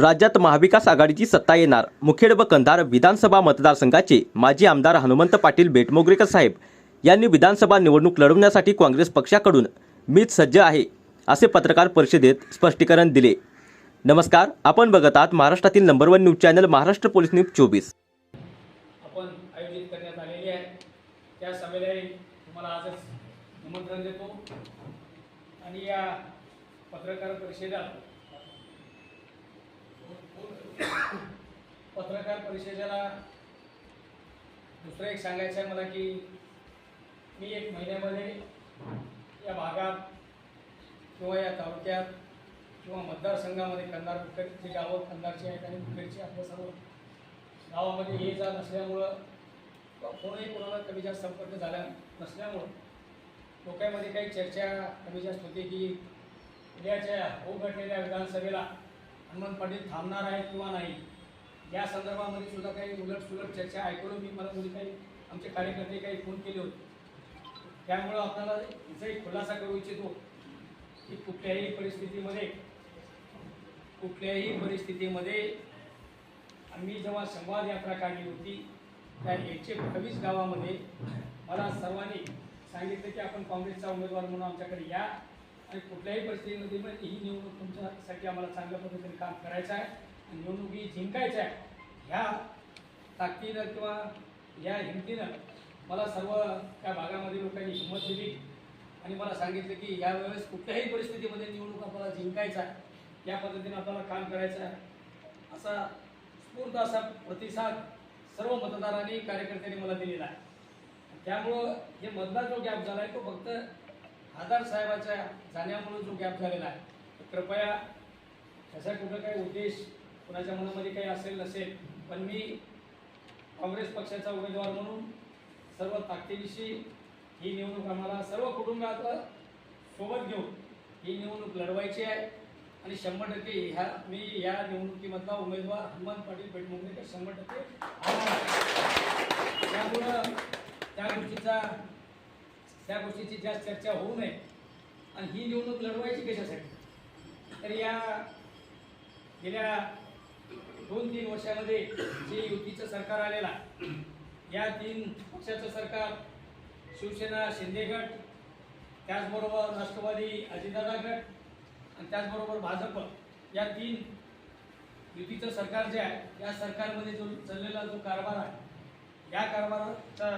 राज्यात महाविकास आघाडीची सत्ता येणार. मुखेड व कंधार विधानसभा मतदारसंघाचे माजी आमदार हनुमंत पाटील बेटमोगरेकर साहेब यांनी विधानसभा निवडणूक लढवण्यासाठी काँग्रेस पक्षाकडून मीच सज्ज आहे असे पत्रकार परिषदेत स्पष्टीकरण दिले. नमस्कार आपण बघत आहात महाराष्ट्रातील number one news channel Maharashtra police news चोवीस. आपण आयोजित करण्यात आलेली आहे. त्या सभेला तुम्हाला आजच निमंत्रण देतो. आणि या पत्रकार परिषदेत पत्रकार परिषदेला दुसरं एक सांगायचं आहे मला की मी एक महिन्यामध्ये या भागात किंवा या तालुक्यात किंवा मतदारसंघामध्ये कंधार कुकरची गावं कंधारची आहेत आणि कुकरची आपल्या सर्व गावामध्ये ये जा नसल्यामुळं किंवा कोणीही कोणाला कमी जास्त संपर्क झाला नसल्यामुळं लोकांमध्ये काही चर्चा कमी जास्त होती की उद्याच्या होऊ घडलेल्या विधानसभेला हनुमंत पाटील थांबणार आहेत किंवा नाही या संदर्भामध्ये सुद्धा काही उलट सुलट चर्चा ऐकून मी मला कोणी काही आमचे कार्यकर्ते काही फोन केले होते. त्यामुळं आपल्याला याचा एक खुलासा करू इच्छितो की कुठल्याही परिस्थितीमध्ये कुठल्याही परिस्थितीमध्ये आम्ही जेव्हा संवाद यात्रा काढली होती त्या एकशे बावीस गावामध्ये मला सर्वांनी सांगितलं की आपण काँग्रेसचा उमेदवार म्हणून आमच्याकडे या. आणि कुठल्याही परिस्थितीमध्ये पण ही निवडणूक तुमच्यासाठी आम्हाला चांगल्या पद्धतीने काम करायचं आहे. आणि निवडणूक ही जिंकायचं आहे. ह्या ताकदीनं किंवा या हिमतीनं मला सर्व त्या भागामध्ये लोकांनी हिंमत दिली. आणि मला सांगितलं की यावेळेस कुठल्याही परिस्थितीमध्ये निवडणूक आपल्याला जिंकायचा आहे. या पद्धतीनं आपल्याला काम करायचं आहे. असा स्फूर्त असा प्रतिसाद सर्व मतदारांनी कार्यकर्त्यांनी मला दिलेला आहे. त्यामुळं हे मतदार जो गॅप झाला आहे तो फक्त आधार साहेबाच्या जाण्यामुळे जो गॅप झालेला आहे. तर कृपया त्याचा कुठं काही उद्देश कुणाच्या मनामध्ये काही असेल नसेल पण मी काँग्रेस पक्षाचा उमेदवार म्हणून सर्व ताकदीविषयी ही निवडणूक आम्हाला सर्व कुटुंबात सोबत घेऊन ही निवडणूक लढवायची आहे. आणि शंभर टक्के ह्या मी या निवडणुकीमधला उमेदवार हनुमान पाटील पेटमुंगरेकर शंभर टक्के त्यामुळं त्या गोष्टीचा त्या गोष्टीची जास्त चर्चा होऊ नये. आणि ही निवडणूक लढवायची कशासाठी? तर या गेल्या दोन तीन वर्षामध्ये जे युतीचं सरकार आलेला या तीन पक्षाचं सरकार शिवसेना शिंदे गट त्याचबरोबर राष्ट्रवादी अजितदादा गट आणि त्याचबरोबर भाजप या तीन युतीचं सरकार जे आहे या सरकारमध्ये जो चाललेला जो कारभार आहे या कारभाराचा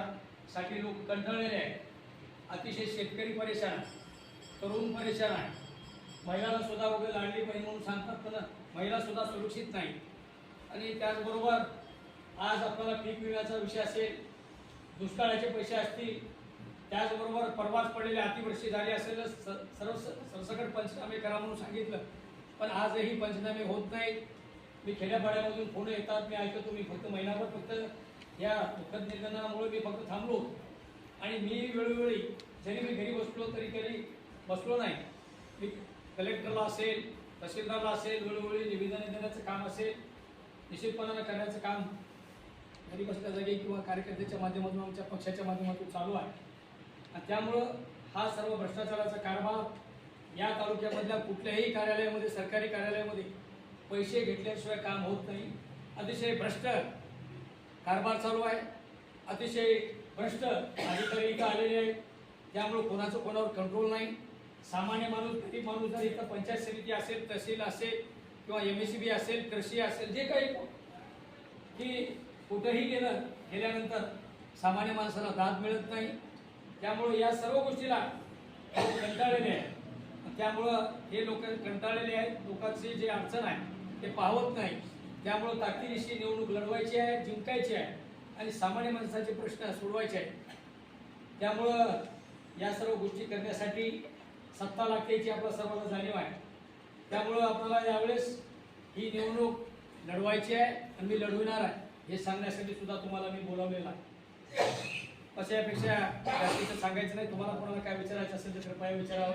साठी लोक कंटाळलेले आहेत. अतिशय शेतकरी परेशान आहे तरुण परेशान आहे. महिलाला सुद्धा वगैरे लाडली बहीण म्हणून सांगतात पण महिला सुद्धा सुरक्षित नाही. आणि त्याचबरोबर आज आपल्याला पीक विम्याचा विषय असेल दुष्काळाचे पैसे असतील त्याचबरोबर परवाच पडलेले अतिवृष्टी झाली असेल स- सर्व सरसकट पंचनामे करा म्हणून सांगितलं. पण आजही पंचनामे होत नाहीत. मी खेड्यापाड्यामधून फोन येतात मी ऐकतो मी फक्त महिनाभर फक्त या दुःखद निधनामुळे मी फक्त थांबलो. आणि मी वेळोवेळी जरी मी घरी बसलो तरी कधी बसलो नाही. मी कलेक्टरला असेल तहसीलदारला असेल वेळोवेळी निवेदन देण्याचं काम असेल निश्चितपणानं करण्याचं काम घरी बसल्या जागी किंवा कार्यकर्त्याच्या माध्यमातून आमच्या पक्षाच्या माध्यमातून चालू आहे. आणि त्यामुळं हा सर्व भ्रष्टाचाराचा कारभार या तालुक्यामधल्या कुठल्याही कार्यालयामध्ये सरकारी कार्यालयामध्ये पैसे घेतल्याशिवाय काम होत नाही. अतिशय भ्रष्ट कारभार चालू आहे. अतिशय भ्रष्ट अधिकारी इथं आलेले आहेत. त्यामुळे कोणाचं कोणावर कंट्रोल नाही. सामान्य माणूस गरीब माणूस जर इथं पंचायत समिती असेल तहसील असेल किंवा एम एस बी असेल कृषी असेल जे काही की कुठंही गेलं गेल्यानंतर सामान्य माणसाला दाद मिळत नाही. त्यामुळं या सर्व गोष्टीला कंटाळलेले आहेत. त्यामुळं हे लोक कंटाळलेले आहेत. लोकांची जे अडचण आहे ते पाहत नाही. त्यामुळं ताकदीनिशी निवडणूक लढवायची आहे जिंकायची आहे. आणि सामान्य माणसाचे प्रश्न सोडवायचे आहेत. त्यामुळं या सर्व गोष्टी करण्यासाठी सत्ता लागते याची आपल्या सर्वांना जाणीव आहे. त्यामुळं आपल्याला यावेळेस ही निवडणूक लढवायची आहे आणि मी लढविणार आहे. हे सांगण्यासाठी सुद्धा तुम्हाला मी बोलावलेलं आहे. असं यापेक्षा जास्तीचं सांगायचं नाही. तुम्हाला कोणाला काय विचारायचं असेल तर कृपया विचारावं.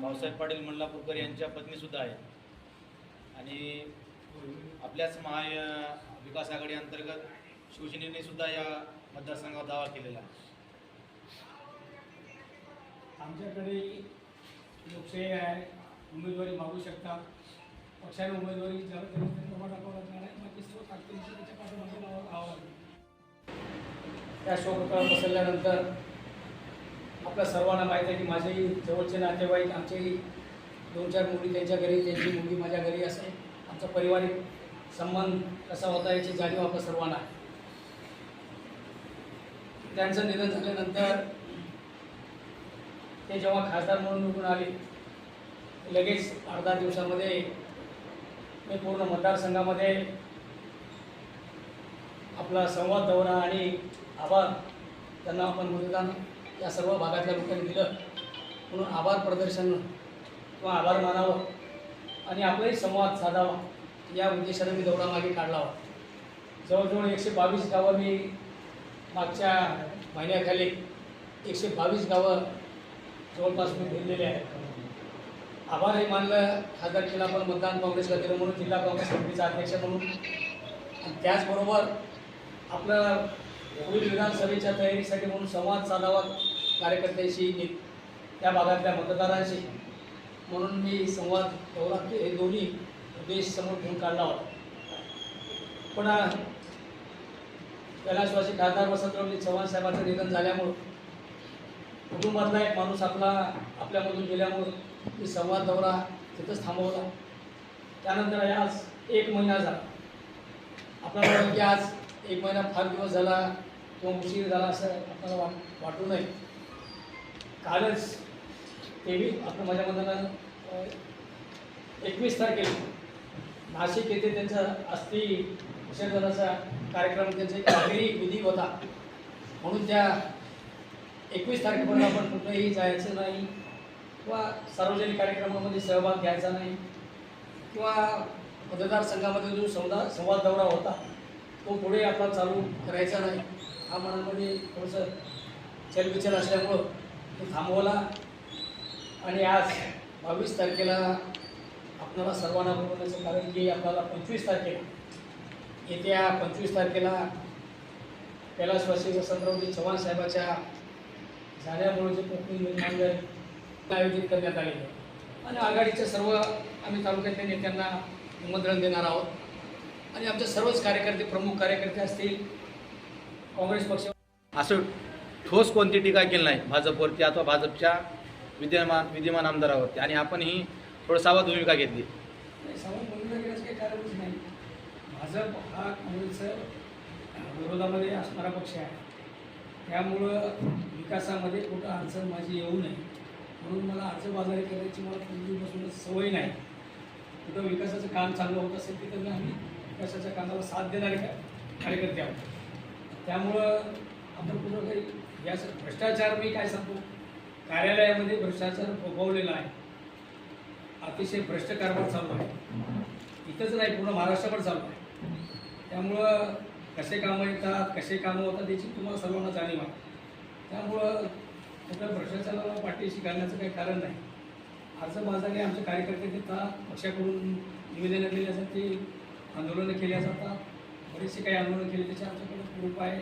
भाऊसाहेब पाटील मल्लापूरकर यांच्या पत्नी सुद्धा आहेत. आणि आपल्याच महा विकास आघाडी अंतर्गत शिवसेनेने सुद्धा या मतदारसंघावर दावा केलेला आहे. आमच्याकडे लोकशाही आहे. उमेदवारी मागू शकता. पक्षाने उमेदवारी लागणार आहे बाकी सर्व त्याच्या पाठीमागे त्या शोककळा पसरल्यानंतर आपल्या सर्वांना माहीत आहे की माझेही जवळचे नातेवाईक आमचेही दोन चार मुली त्यांच्या घरी त्यांची मुलगी माझ्या घरी असे आमचा पारिवारिक संबंध कसा होता याची जाणीव आपल्या सर्वांना आहे. त्यांचं निधन झाल्यानंतर ते जेव्हा खासदार म्हणून निवडून आले लगेच अर्धा दिवसामध्ये मी पूर्ण मतदारसंघामध्ये आपला संवाद दौरा आणि आभार त्यांना आपण मतदान या सर्व भागातल्या लोकांनी दिलं म्हणून आभार प्रदर्शन किंवा आभार मानावं आणि आपलाही संवाद साधावा. या उद्देशाने मी दौरा मागे काढला होता. जवळजवळ एकशे बावीस गावं मी मागच्या महिन्याखाली एकशे बावीस गावं जवळपास मी फिरलेले आहेत. आभारही मानलं. खासदार जिल्हा पण मतदान काँग्रेसला केलं म्हणून जिल्हा काँग्रेस समितीचा अध्यक्ष म्हणून. आणि त्याचबरोबर आपलं पुढील विधानसभेच्या तयारीसाठी म्हणून संवाद साधावा कार्यकर्त्यांशी त्या भागातल्या मतदारांशी. म्हणून मी संवाद दौरा हे दोन्ही देश समोर घेऊन काढला होता. पण अ, कैलासवासी खासदार वसंतरावजी चव्हाण साहेबांचं निधन झाल्यामुळं कुटुंबातला एक माणूस आपला आपल्यामधून गेल्यामुळं मी संवाद दौरा तिथंच थांबवला. त्यानंतर आज एक महिना झाला. आपल्याला वाटतं की आज एक महिना फार दिवस झाला किंवा उशीर झाला असं आपल्याला वाट वाटू नये. कालच तेवीस माझ्या मनाला एकवीस तारखेला नाशिक येथे त्यांचा अस्थि विसर्जनाचा कार्यक्रम त्यांचा एक आखरी विधी होता. म्हणून त्या एकवीस तारखेपर्यंत आपण कुठेही जायचं नाही किंवा सार्वजनिक कार्यक्रमामध्ये सहभाग घ्यायचा नाही किंवा मतदारसंघामध्ये जो संवाद संवाद दौरा होता तो पुढे आपला चालू करायचा नाही. हा मनामध्ये थोडंसं चलबिचल असल्यामुळं तो थांबवला. आणि आज बावीस तारखेला आपल्याला सर्वांना बोलवण्याचं कारण की आपल्याला पंचवीस तारखेला येत्या पंचवीस तारखेला कैलासवासी वसंतरावजी चव्हाण साहेबाच्या झाल्यामुळे जे कोकणी निर्माण झाले आयोजित करण्यात आले आणि आघाडीच्या सर्व आम्ही तालुक्यातल्या नेत्यांना निमंत्रण देणार आहोत. आणि आमचे सर्वच कार्यकर्ते प्रमुख कार्यकर्ते असतील काँग्रेस पक्ष असं ठोस कोणती टीका केली नाही? भाजपवरती अथवा भाजपच्या विद्यमान विद्यमान आमदारावरती आणि आपण ही थोडं सावध भूमिका घेतली. सावध भूमिका घेण्याचं काही कारणच नाही. भाजप हा काँग्रेसच्या विरोधामध्ये असणारा पक्ष आहे. त्यामुळं विकासामध्ये कुठं अडचण माझी येऊ नये. म्हणून मला अर्जबाजारी करायची मला पूर्वीपासूनच सवय नाही. कुठं विकासाचं काम चांगलं होत असेल तिथं आम्ही विकासाच्या कामाला साथ देणारे का- कार्यकर्ते आहोत. त्यामुळं आपण कुठं काही या भ्रष्टाचार मी काय सांगतो कार्यालयामध्ये भ्रष्टाचार फोफावलेला आहे. अतिशय भ्रष्ट कारभार चालू आहे. इथंच नाही पूर्ण महाराष्ट्रभर चालू आहे. त्यामुळं कसे कामं येतात कसे कामं होतात याची तुम्हाला सर्वांना जाणीव आहे. त्यामुळं कुठं भ्रष्टाचाराला पाठीशी घालण्याचं काही कारण नाही. अर्जबाजाने आमचे कार्यकर्ते देतात पक्षाकडून निवेदनं केली असतात जाते आंदोलनं केली असतात. बरेचसे काही आंदोलन केले त्याचे आमच्याकडे ग्रुप आहे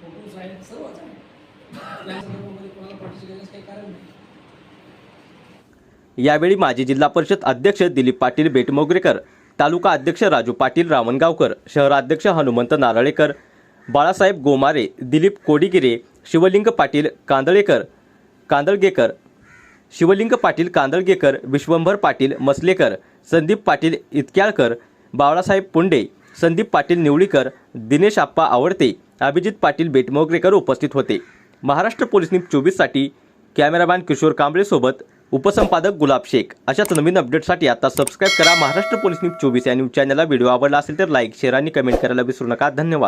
फोटोज आहेत सर्वच आहे. यावेळी माजी जिल्हा परिषद अध्यक्ष दिलीप पाटील बेटमोगरेकर तालुका अध्यक्ष राजू पाटील रावणगावकर शहराध्यक्ष हनुमंत नारळेकर बाळासाहेब गोमारे दिलीप कोडिगिरे शिवलिंग पाटील कांदळेकर कांदळगेकर शिवलिंग पाटील कांदळगेकर विश्वंभर पाटील मसलेकर संदीप पाटील इतक्याळकर बाळासाहेब पुंडे संदीप पाटील निवळीकर दिनेश आप्पा आवडते अभिजित पाटील बेटमोगरेकर उपस्थित होते. महाराष्ट्र पोलीस न्यूज चोवीससाठी कॅमेरामॅन किशोर कांबळेसोबत उपसंपादक गुलाब शेख. अशाच नवीन अपडेटसाठी आता सबस्क्राईब करा महाराष्ट्र पोलीस न्यूज चोवीस या न्यूज चॅनलला व्हिडिओ आवडला असेल तर लाईक शेअर आणि कमेंट करायला विसरू नका. धन्यवाद.